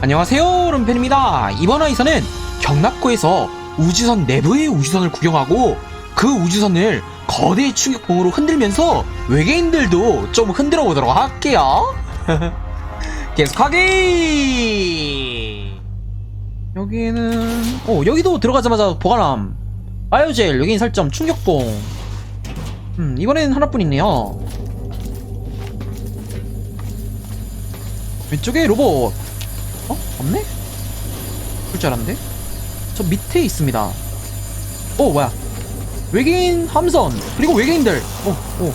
안녕하세요 rum펜입니다. 이번 화에서는 경납고에서 우주선 내부의 우주선을 구경하고 그 우주선을 거대 충격봉으로 흔들면서 외계인들도 좀 흔들어 보도록 할게요. 계속하기! 여기는 어 여기도 들어가자마자 보관함. 바이오젤 여긴 설정 충격봉. 음 이번엔 하나뿐 있네요. 왼쪽에 로봇. 어? 없네? 그럴 줄 알았는데? 저 밑에 있습니다. 오, 뭐야. 외계인 함선, 그리고 외계인들. 오, 오.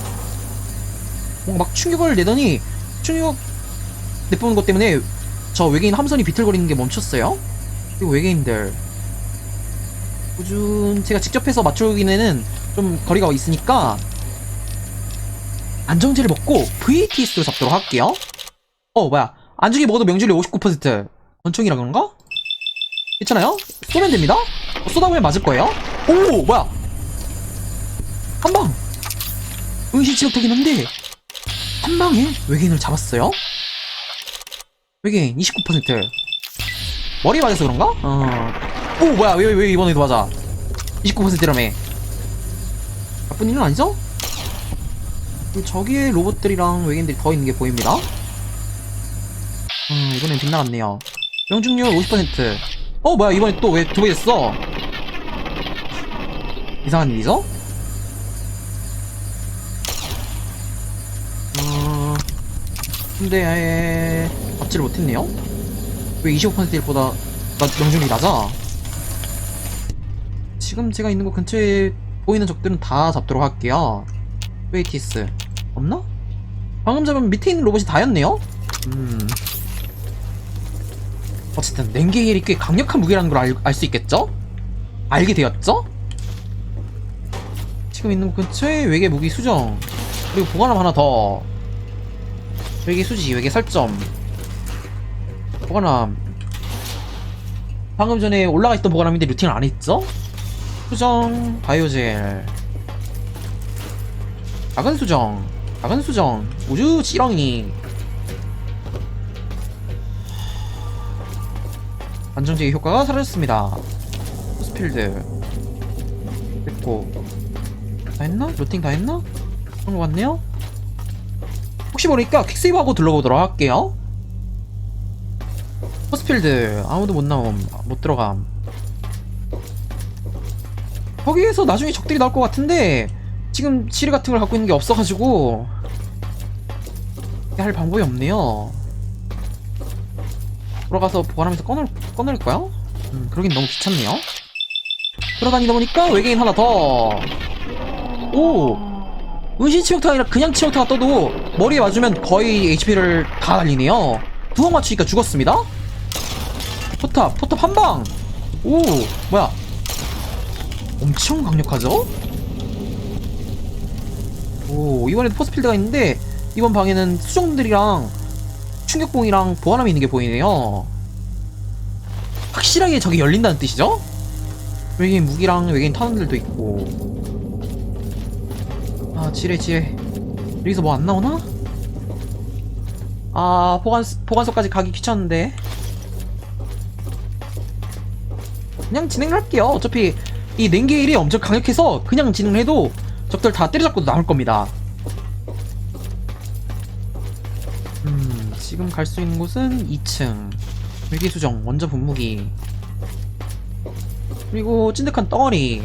뭔가 막 충격을 내더니, 충격 내뿜는 것 때문에 저 외계인 함선이 비틀거리는 게 멈췄어요. 그리고 외계인들. 꾸준, 제가 직접 해서 맞추기에는 좀 거리가 있으니까, 안정제를 먹고 VTS로 잡도록 할게요. 어, 뭐야. 안중에 먹어도 명중률 59%. 권총이라 그런가? 괜찮아요? 쏘면 됩니다? 어, 쏘다 보면 맞을 거예요? 오! 뭐야! 한 방! 은신치욕되긴 한데, 한 방에 외계인을 잡았어요? 외계인 29%. 머리 맞아서 그런가? 어. 오, 뭐야. 왜, 왜, 왜 이번에도 맞아? 29%라며. 나쁜 일은 아니죠? 그리고 저기에 로봇들이랑 외계인들이 더 있는 게 보입니다. 음, 이번엔 빗나갔네요. 명중률 50%. 어, 뭐야, 이번에 또 왜 두 배 됐어? 이상한 일이죠? 어, 근데 아예 잡지를 못했네요? 왜 25%보다 명중률이 낮아? 지금 제가 있는 곳 근처에 보이는 적들은 다 잡도록 할게요. 웨이티스. 없나? 방금 잡은 밑에 있는 로봇이 다였네요? 음. 어쨌든 랭게일이 꽤 강력한 무기라는 걸 알 수 있겠죠? 알게 되었죠? 지금 있는 곳 근처에 외계 무기 수정. 그리고 보관함 하나 더. 외계 수지 외계 설정 보관함. 방금 전에 올라가 있던 보관함인데 루팅을 안 했죠? 수정 바이오젤. 작은 수정 작은 수정. 우주 찌렁이 안정제의 효과가 사라졌습니다. 포스필드 됐고 다 했나? 루팅 다 했나? 그런 것 같네요. 혹시 모르니까 퀵세이브하고 둘러보도록 할게요. 포스필드 아무도 못 나옴 못 들어감. 거기에서 나중에 적들이 나올 것 같은데 지금 지뢰 같은 걸 갖고 있는 게 없어가지고 할 방법이 없네요. 돌아가서 보관하면서 꺼낼, 꺼낼까요? 음, 그러긴 너무 귀찮네요. 돌아다니다 보니까 외계인 하나 더. 오! 은신 치명타가 아니라 그냥 치명타가 떠도 머리에 맞으면 거의 HP를 다 날리네요. 두방 맞추니까 죽었습니다? 포탑, 포탑 한 방! 오! 뭐야? 엄청 강력하죠? 오, 이번에도 포스필드가 있는데, 이번 방에는 수정들이랑 충격봉이랑 보안함이 있는 게 보이네요. 확실하게 저기 열린다는 뜻이죠? 외계인 무기랑 외계인 탄원들도 있고. 아, 지뢰, 지뢰. 여기서 뭐 안 나오나? 아, 보관, 보관소까지 가기 귀찮은데. 그냥 진행을 할게요. 어차피 이 랭게일이 엄청 강력해서 그냥 진행을 해도 적들 다 때려잡고 나올 겁니다. 갈 수 있는 곳은 2층. 외계수정 원자 분무기. 그리고 찐득한 덩어리.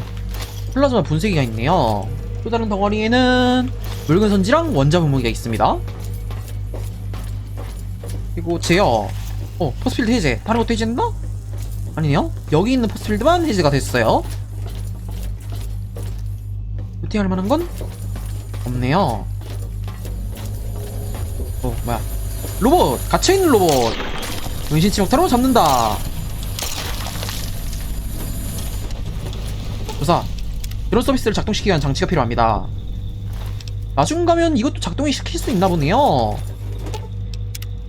플라즈마 분쇄기가 있네요. 또 다른 덩어리에는 묽은 선지랑 원자 분무기가 있습니다. 그리고 제어. 어 포스필드 해제. 다른 것도 해제했나? 아니네요. 여기 있는 포스필드만 해제가 됐어요. 루팅할 만한 건 없네요. 어 뭐야 로봇 갇혀있는 로봇. 은신치 목타로 잡는다. 조사. 이런 서비스를 작동시키기 위한 장치가 필요합니다. 나중 가면 이것도 작동이 시킬 수 있나 보네요.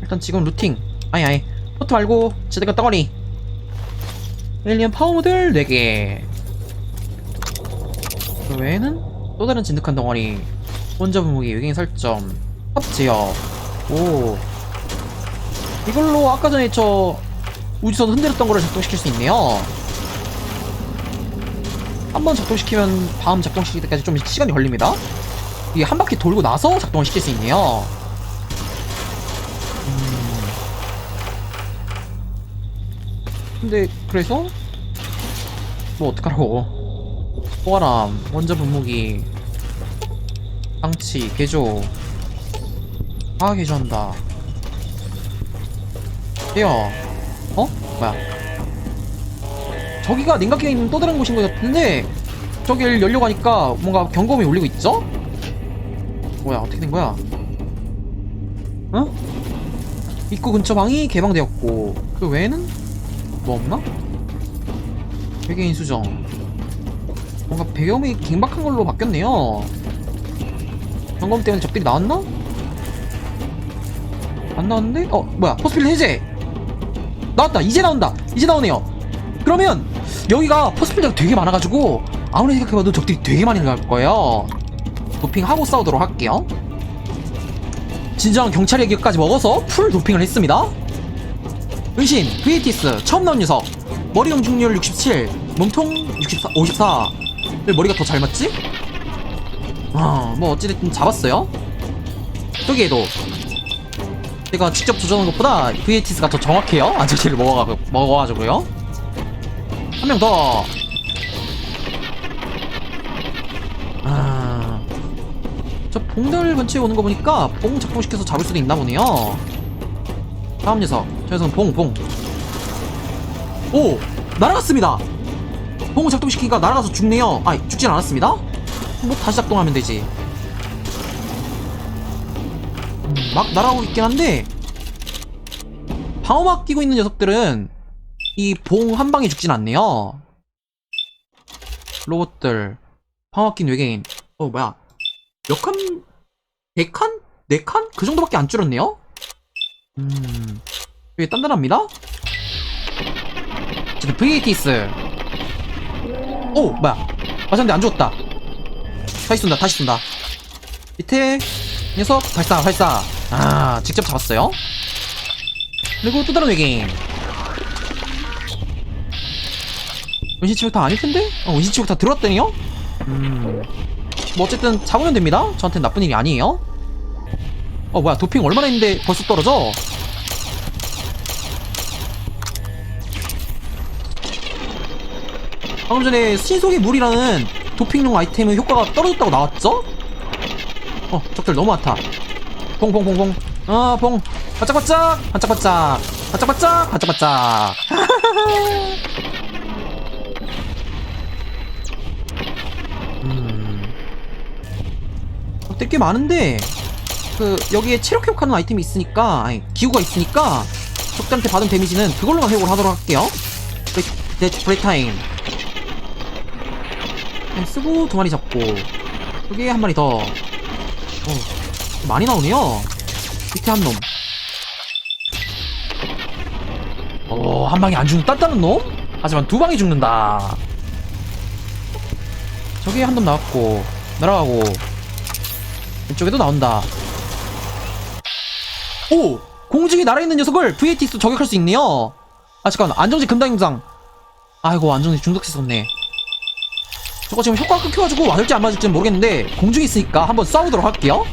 일단 지금 루팅. 아니 아니. 포트 말고 제대로 덩어리. 에일리언 파워 모델 4개. 그 외에는 또 다른 진득한 덩어리. 원자 분무기 외계인 설정 팝 제어. 오 이걸로 아까 전에 저 우주선 흔들었던 거를 작동시킬 수 있네요. 한 번 작동시키면 다음 작동시킬 때까지 좀 시간이 걸립니다. 이게 한 바퀴 돌고 나서 작동을 시킬 수 있네요. 음. 근데 그래서 뭐 어떡하라고 포화람 원자 분무기 방치 개조 다 개조한다 에요 어? 뭐야 저기가 냉각기가 있는 또 다른 곳인 것 같은데 저길 열려고 하니까 뭔가 경고음이 울리고 있죠? 뭐야 어떻게 된 거야? 어? 입구 근처 방이 개방되었고 그 외에는 뭐 없나? 외계인 수정 뭔가 배경이 긴박한 걸로 바뀌었네요 점검 때문에 적들이 나왔나? 안 나왔는데? 어 뭐야 포스필 해제 나왔다. 이제 나온다. 이제 나오네요. 그러면 여기가 포스필드가 되게 많아가지고 아무리 생각해봐도 적들이 되게 많이 나올 거예요. 도핑하고 싸우도록 할게요. 진정한 경찰의 기억까지 먹어서 풀 도핑을 했습니다. 은신, VATS, 처음 나온 녀석. 머리 경중률 67 몸통 64, 54왜 머리가 더 잘 맞지? 아, 뭐 어찌됐든 잡았어요. 저기에도 제가 직접 조정한 것보다 VATS가 더 정확해요 안전지를 먹어가, 먹어가지고요 한 명 더. 아. 저 봉들 근처에 오는 거 보니까 봉 작동시켜서 잡을 수도 있나 보네요. 다음 녀석. 저 녀석은 봉, 봉. 오! 날아갔습니다! 봉 작동시키니까 날아가서 죽네요. 아, 죽진 않았습니다. 뭐 다시 작동하면 되지. 막 날아오고 있긴 한데, 방어막 끼고 있는 녀석들은 이 봉 한 방에 죽진 않네요. 로봇들, 방어 낀 외계인. 어, 뭐야. 몇 칸? 네 칸? 네 칸? 그 정도밖에 안 줄었네요? 음, 되게 단단합니다? 지금 VATS. 오, 뭐야. 맞았는데 안 죽었다. 다시 쏜다, 다시 쏜다. 밑에 녀석 발사, 발사. 아, 직접 잡았어요. 그리고 또 다른 외계인. 은신치욕 다 아닐 텐데? 어, 은신치욕 다 들어왔더니요? 음. 뭐 어쨌든 잡으면 됩니다. 저한테는 나쁜 일이 아니에요. 어 뭐야 도핑 얼마나 했는데 벌써 떨어져? 방금 전에 신속의 물이라는 도핑용 아이템의 효과가 떨어졌다고 나왔죠? 어 적들 너무 많다. 봉봉봉봉. 아봉 바짝바짝 바짝바짝 바짝바짝 바짝바짝. 음. 적들 꽤 많은데 그 여기에 체력 회복하는 아이템이 있으니까 아니 기구가 있으니까 적들한테 받은 데미지는 그걸로만 회복을 하도록 할게요 네 브레이크 타임 그냥 쓰고 두 마리 잡고 여기에 한 마리 더 어, 많이 나오네요. 밑에 한놈. 어, 한 방에 안 죽는 단단한 놈? 하지만 두 방에 죽는다. 저기에 한놈 나왔고 날아가고 왼쪽에도 나온다. 오! 공중에 날아있는 녀석을 VATS로 저격할 수 있네요. 아 잠깐 안정지 금당 영상 아이고 안정지 중독했었네. 저거 지금 효과가 끊겨가지고 맞을지 안 맞을지는 모르겠는데 공중에 있으니까 한번 싸우도록 할게요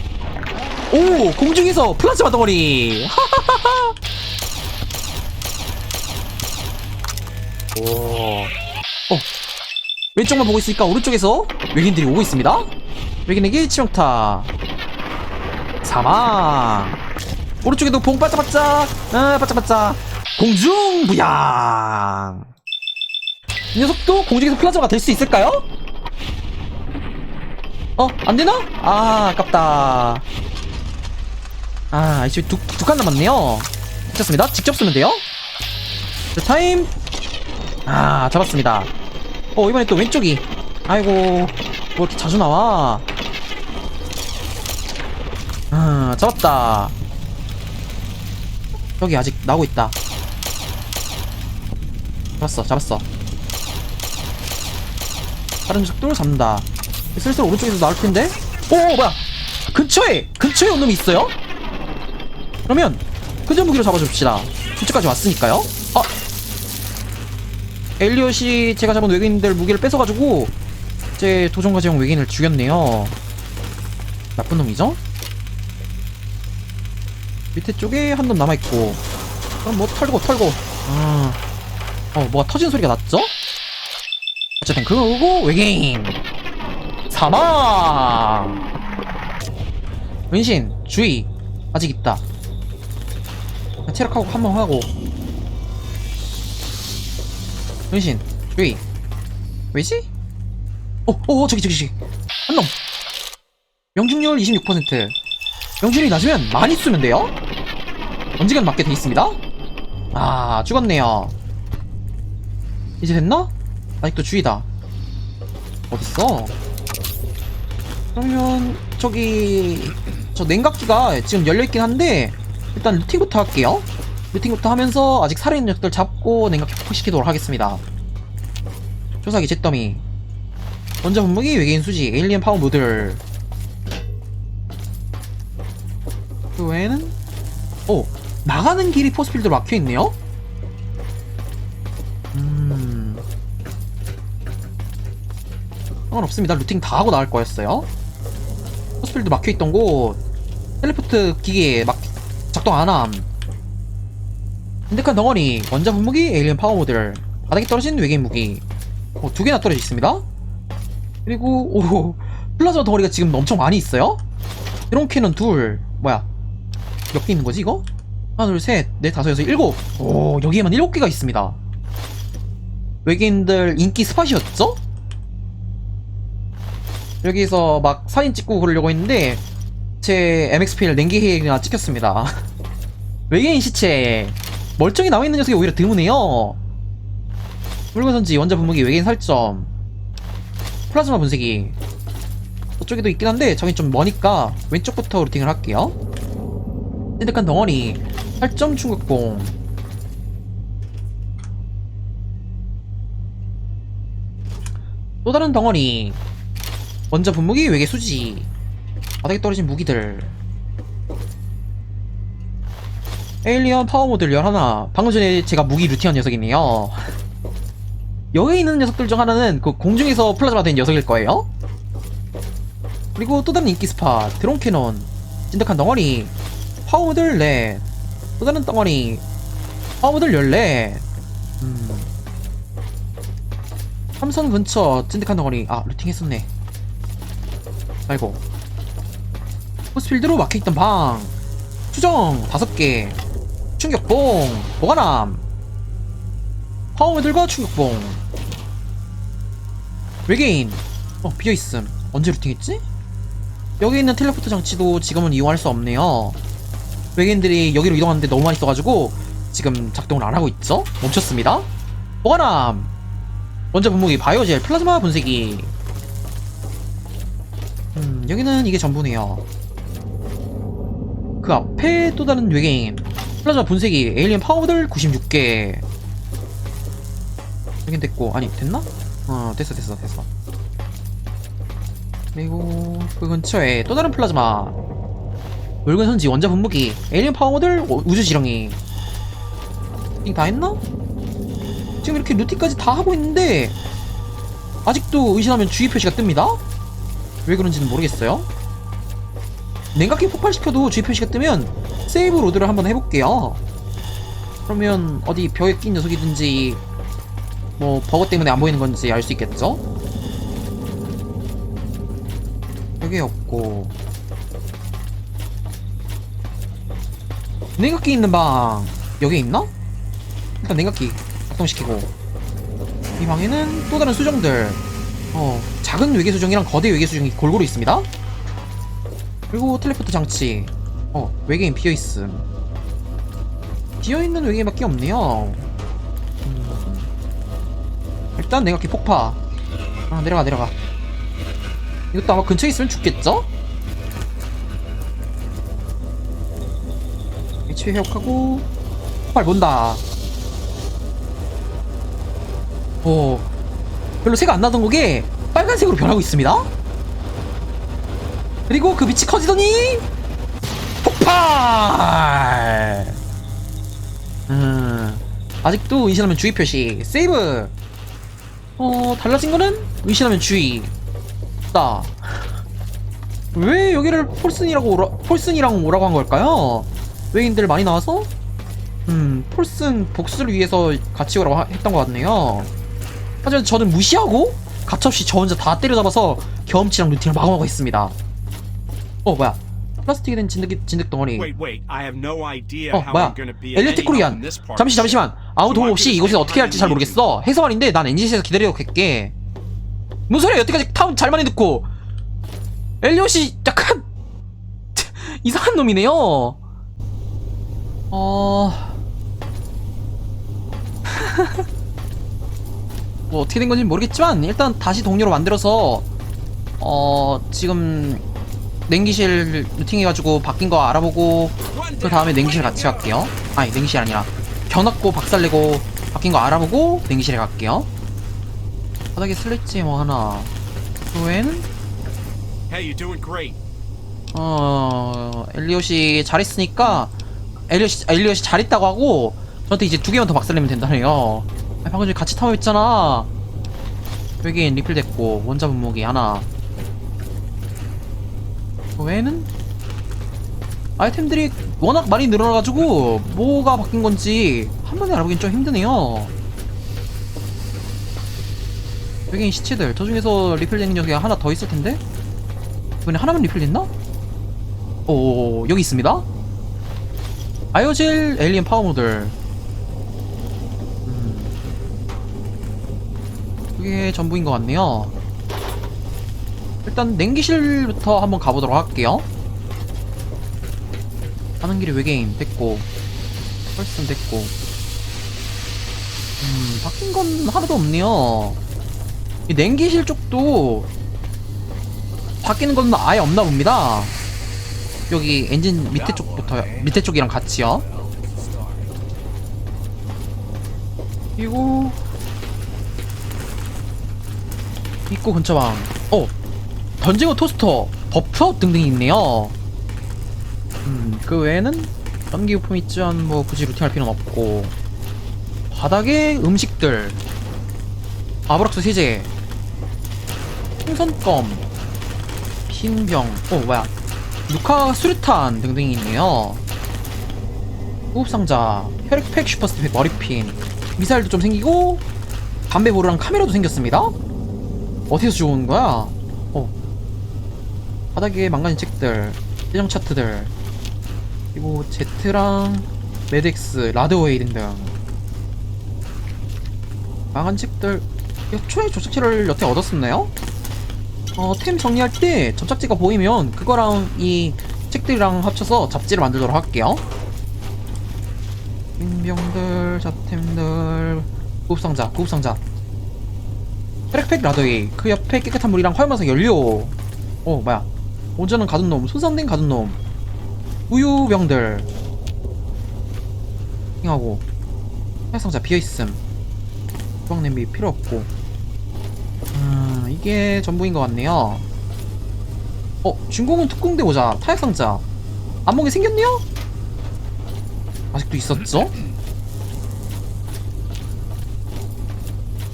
오! 공중에서 플라즈마 덩어리 오. 어. 왼쪽만 보고 있으니까 오른쪽에서 외계인들이 오고 있습니다 외계인에게 치명타 사망 오른쪽에도 봉 바짝바짝 아 바짝바짝 공중 부양 이 녀석도 공중에서 플라즈마가 될 수 있을까요? 어? 안되나? 아 아깝다 아 이제 두칸 남았네요. 괜찮습니다. 직접 쓰면 돼요. 자, 타임. 아 잡았습니다. 어 이번에 또 왼쪽이. 아이고 뭐 이렇게 자주 나와. 아 잡았다. 여기 아직 나오고 있다. 잡았어 잡았어. 다른 녀석들을 잡는다. 슬슬 오른쪽에서 나올 텐데? 오 뭐야? 근처에 근처에 온 놈이 있어요 그러면 근접 무기로 잡아줍시다. 이쪽까지 왔으니까요. 아! 엘리엇이 제가 잡은 외계인들 무기를 뺏어가지고 제 도전과 제형 외계인을 죽였네요. 나쁜 놈이죠? 밑에 쪽에 한 놈 남아있고. 그럼 뭐 털고 털고. 아, 어 뭐가 터지는 소리가 났죠? 어쨌든 그거고 외계인. 사망! 은신 주의. 아직 있다 체력하고 한 번 하고 은신 주의 왜지? 어, 어, 저기, 저기, 저기. 한 놈. 명중률 26%. 명중률이 낮으면 많이 쏘면 돼요? 언젠간 맞게 돼 있습니다. 아, 죽었네요. 이제 됐나? 아직도 주의다. 어딨어? 그러면, 저기, 저 냉각기가 지금 열려있긴 한데, 일단 루팅부터 할게요. 루팅부터 하면서 아직 살아있는 녀석들 잡고 냉각기 폭파시키도록 하겠습니다. 조사기 잿더미. 원자 분무기 외계인 수지 에일리언 파워 모듈 그 외에는 오 나가는 길이 포스필드로 막혀있네요 음 상관없습니다 루팅 다 하고 나갈 거였어요 포스필드 막혀있던 곳 텔레포트 기계 막 작동 안함 핸드칸 덩어리 원자 분무기 에일리언 파워 모듈. 바닥에 떨어진 외계인 무기. 어, 두 개나 떨어져 있습니다. 그리고 오 플라즈마 덩어리가 지금 엄청 많이 있어요? 이런 캐논 둘 뭐야? 몇 개 있는 거지 이거? 하나 둘셋넷 다섯 여섯 일곱. 오 여기에만 일곱 개가 있습니다. 외계인들 인기 스팟이었죠? 여기서 막 사진 찍고 그러려고 했는데 제 MXPL 냉기회가 찍혔습니다 외계인 시체. 멀쩡히 나와있는 녀석이 오히려 드무네요. 물건 선지 원자 분무기 외계인 살점 플라즈마 분쇄기. 저쪽에도 있긴 한데 저긴 좀 머니까 왼쪽부터 루팅을 할게요. 찐득한 덩어리. 8점 충격공 또 다른 덩어리. 원자 분무기 외계 수지. 바닥에 떨어진 무기들 에일리언 파워 모듈 11 방금 전에 제가 무기 루팅한 녀석이네요 여기 있는 녀석들 중 하나는 그 공중에서 플라즈마 된 녀석일 거예요. 그리고 또 다른 인기 스팟, 드론 캐논, 찐득한 덩어리, 파워모들 넷, 또 다른 덩어리, 파워모들 14, 음. 삼선 근처 찐득한 덩어리, 아, 루팅 했었네. 아이고. 포스필드로 막혀있던 방, 수정 5개, 충격봉, 보관함, 파워모들과 충격봉, 외계인. 어 비어있음. 언제 루팅했지? 여기 있는 텔레포트 장치도 지금은 이용할 수 없네요. 외계인들이 여기로 이동하는데 너무 많이 써가지고 지금 작동을 안하고 있죠? 멈췄습니다. 보관함. 원자 분무기 바이오젤 플라즈마 분쇄기. 음 여기는 이게 전부네요. 그 앞에 또 다른 외계인 플라즈마 분쇄기 에일리언 파워들 96개 여긴 됐고 아니 됐나? 어 됐어 됐어 됐어. 그리고 그 근처에 또 다른 플라즈마. 붉은 선지 원자 분무기 에일리언 파워모델 우주 지렁이. 이거 다 했나? 지금 이렇게 루팅까지 다 하고 있는데 아직도 의심하면 주의 표시가 뜹니다. 왜 그런지는 모르겠어요 냉각기 폭발시켜도 표시가 뜨면 세이브 로드를 한번 해볼게요. 그러면 어디 벽에 낀 녀석이든지 뭐 버거 때문에 안 보이는 건지 알 수 있겠죠? 여기 없고. 냉각기 있는 방 여기 있나? 일단 냉각기 작동시키고. 이 방에는 또 다른 수정들. 어 작은 외계 수정이랑 거대 외계 수정이 골고루 있습니다 그리고 텔레포트 장치. 어 외계인 비어있음. 비어있는 외계인밖에 없네요. 일단 냉각기 폭파. 아 내려가 내려가. 이것도 아마 근처에 있으면 죽겠죠? 애초에 회복하고 폭발 본다. 오. 별로 새가 안 나던 곡에 빨간색으로 변하고 있습니다 그리고 그 빛이 커지더니 폭발 음 아직도 의심하면 주의 표시 세이브 어 달라진 거는 의심하면 주의 따. 왜 여기를 폴슨이라고 오라, 폴슨이랑 오라고 한 걸까요? 외인들 많이 나와서 음 폴슨 복수를 위해서 같이 오라고 하- 했던 것 같네요. 하지만 저는 무시하고 가차없이 저 혼자 다 때려잡아서 경험치랑 루틴을 마감하고 있습니다. 어 뭐야? 플라스틱이 된 진흙 진흙 덩어리. 어 뭐야? 엘리트 코리안. 잠시 잠시만. 아무 도움 없이 이곳에서 어떻게 할지 잘 모르겠어. 해서말인데 난 엔진실에서 기다리고 갈게. 뭔 소리야? 여태까지 타운 잘 많이 듣고. 엘리엇이 약간 이상한 놈이네요. 어. 뭐 어떻게 된 건지 모르겠지만 일단 다시 동료로 만들어서 어 지금 냉기실 루팅해가지고 바뀐 거 알아보고 그 다음에 냉기실 같이 갈게요. 아니 냉기실 아니라 겨놨고 박살내고 바뀐 거 알아보고 냉기실에 갈게요. 바닥에 슬래지 뭐 하나. 그 doing great. 어 엘리엇이 잘했으니까 엘리엇이 아, 엘리엇이 잘했다고 하고 저한테 이제 두 개만 더 박살내면 된다네요. 아, 방금 전에 같이 타고 있잖아. 외계인 리필 됐고 원자 분무기 하나. 그 외에는 아이템들이 워낙 많이 늘어나가지고 뭐가 바뀐 건지 한 번에 알아보긴 좀 힘드네요. 외계인 시체들 저 중에서 리필되는 녀석이 하나 더 있을 텐데 이번에 하나만 리필됐나? 오 여기 있습니다. 아이오젤 에일리언 파워모들. 음. 그게 전부인 것 같네요. 일단 냉기실부터 한번 가보도록 할게요. 가는 길에 외계인 됐고 펄슨 됐고 음 바뀐 건 하나도 없네요. 이 냉기실 쪽도 바뀌는 건 아예 없나 봅니다. 여기 엔진 밑에 쪽부터 밑에 쪽이랑 같이요. 그리고 입구 근처방. 어 던지고 토스터, 버프 등등이 있네요. 음, 그 외에는 전기 부품 있지만 뭐 굳이 루팅할 필요는 없고. 바닥에 음식들, 아브락스 세제, 풍선껌, 흰병, 어 뭐야, 루카 수류탄 등등이 있네요. 호흡상자, 혈액팩 슈퍼스틱 머리핀, 미사일도 좀 생기고 담배 보루랑 카메라도 생겼습니다. 어디서 좋은 거야? 어. 바닥에 망가진 책들, 예정 차트들, 그리고 제트랑 메덱스, 라드웨이 등등. 망한 책들, 초의 조작체를 여태 얻었었나요? 어, 템 정리할 때 접착제가 보이면 그거랑 이 책들이랑 합쳐서 잡지를 만들도록 할게요. 인병들, 잡템들, 구급상자, 구급상자. 혈액팩 라더웨이, 그 옆에 깨끗한 물이랑 화염화석 연료. 어, 뭐야. 온전한 가둔 놈, 손상된 가둔 놈. 우유병들. 킹하고. 혈상자 비어있음. 주방 냄비 필요 없고. 음, 이게 전부인 것 같네요. 어, 중공은 특공대 모자, 타약상자. 안목이 생겼네요? 아직도 있었죠?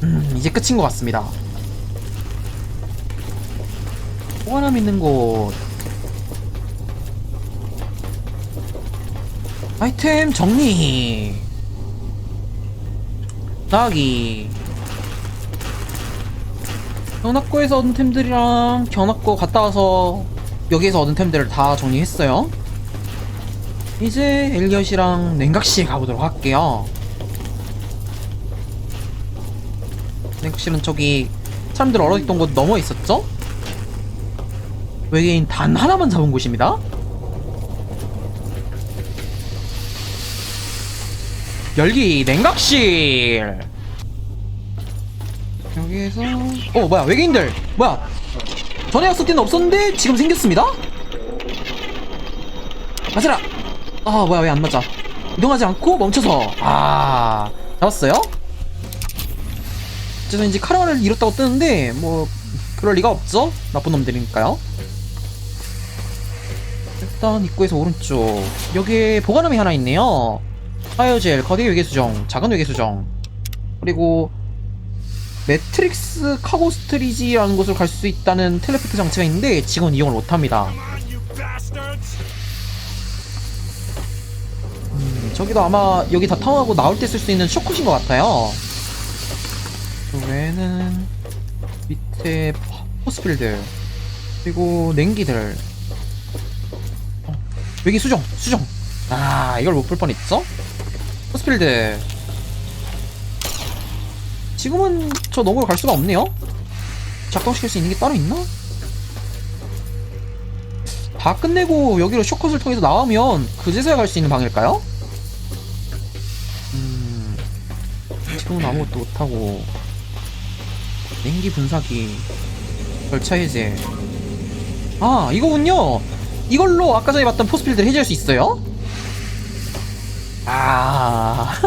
음, 이제 끝인 것 같습니다. 보관함 있는 곳. 아이템 정리. 나가기. 견학고에서 얻은 템들이랑 견학고 갔다 와서 여기에서 얻은 템들을 다 정리했어요. 이제 엘리엇이랑 냉각시에 가보도록 할게요. 냉각실은 저기 사람들 얼어있던 곳 넘어 있었죠? 외계인 단 하나만 잡은 곳입니다. 열기 냉각실. 여기에서 어 뭐야 외계인들. 뭐야. 전에 왔을 때는 없었는데 지금 생겼습니다. 맞아라. 아 뭐야 왜 안 맞아. 이동하지 않고 멈춰서. 아 잡았어요. 그래서 이제 카라반을 잃었다고 뜨는데 뭐 그럴 리가 없죠. 나쁜 놈들이니까요 일단 입구에서 오른쪽 여기에 보관함이 하나 있네요 하이오젤 거대 외계 수정 작은 외계 수정 그리고 매트릭스 카고 스트리지라는 곳을 갈 수 있다는 텔레포트 장치가 있는데 지금은 이용을 못합니다. 음, 저기도 아마 여기 다 타워하고 나올 때 쓸 수 있는 쇼컷인 것 같아요. 그 외에는 밑에 파- 포스필드 그리고 냉기들 어, 여기 수정 수정 아 이걸 못 볼 뻔했죠? 포스필드 지금은 저 너머로 갈 수가 없네요. 작동시킬 수 있는 게 따로 있나? 다 끝내고 여기로 쇼컷을 통해서 나오면 그제서야 갈 수 있는 방일까요? 음, 지금은 아무것도 못하고 냉기 분사기 절차 해제 아 이거군요 이걸로 아까 전에 봤던 포스필드를 해제할 수 있어요? 아.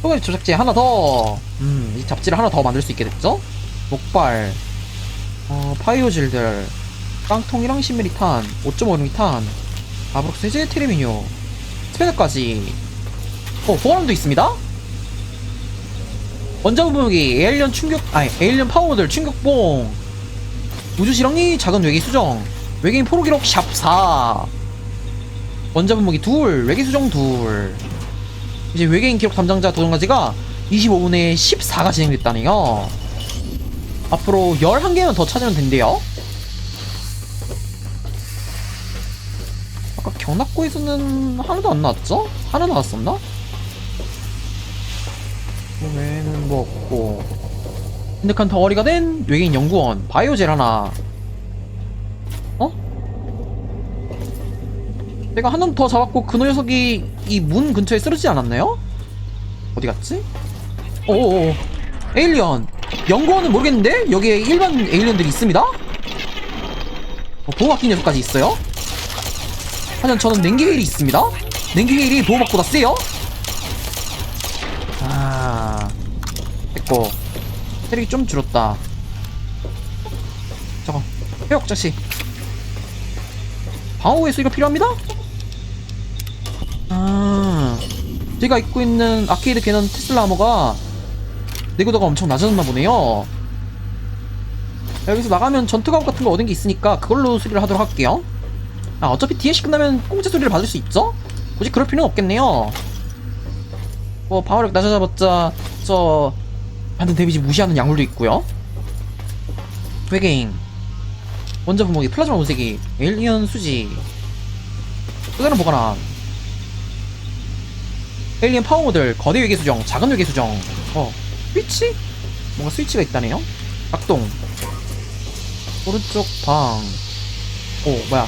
소금 조작제 하나 더. 음, 이 잡지를 하나 더 만들 수 있게 됐죠? 목발. 어, 파이오질들. 깡통이랑 10m탄. 5.5mm탄. 아브록스 해제 테레미뉴 스페너까지. 어, 보안도 있습니다? 원자부 무기, 에일리언 충격, 아니, 에일리언 파워모델 충격봉, 우주지렁이, 작은 외계 수정, 외계인 포로 기록 샵 4, 원자부 무기 둘, 외계 수정 둘, 이제 외계인 기록 담당자 도전까지가 25분에 14가 진행됐다네요. 앞으로 11개만 더 찾으면 된대요. 아까 경락고에서는 하나도 안 나왔죠? 하나 나왔었나? 그 외에는 뭐 없고 핸드칸 덩어리가 된 외계인 연구원 바이오젤 하나 내가 하나 더 잡았고 그 녀석이 이 문 근처에 쓰러지지 않았나요? 어디 갔지? 오오오 에일리언 연구원은 모르겠는데 여기에 일반 에일리언들이 있습니다? 어, 보호막힌 녀석까지 있어요? 하지만 저는 냉기회일이 있습니다 냉기회일이 보호막보다 세요? 아 됐고 체력이 좀 줄었다 잠깐 회복 자식 방어구의 수리가 필요합니다? 아 제가 입고 있는 아케이드 캐논 테슬라 아머가 내구도가 엄청 낮아졌나 보네요. 여기서 나가면 전투가구 같은 거 얻은 게 있으니까 그걸로 수리를 하도록 할게요. 아 어차피 DLC 끝나면 공짜 수리를 받을 수 있죠? 굳이 그럴 필요는 없겠네요. 뭐 방어력 낮아져봤자 저 받는 데미지 무시하는 약물도 있고요. 외계인 원자 분무기 플라즈마 운세기 에일리언 수지 또 다른 보관함 에일리언 파워 모델 거대 외계 수정 작은 외계 수정 어 스위치? 뭔가 스위치가 있다네요 작동 오른쪽 방 오 뭐야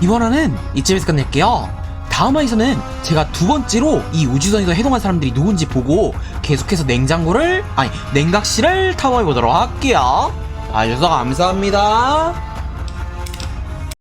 이번 화는 이쯤에서 끝낼게요. 다음 화에서는 제가 두 번째로 이 우주선에서 해동한 사람들이 누군지 보고 계속해서 냉장고를 아니 냉각실을 탐험해 보도록 할게요. 봐주셔서 감사합니다.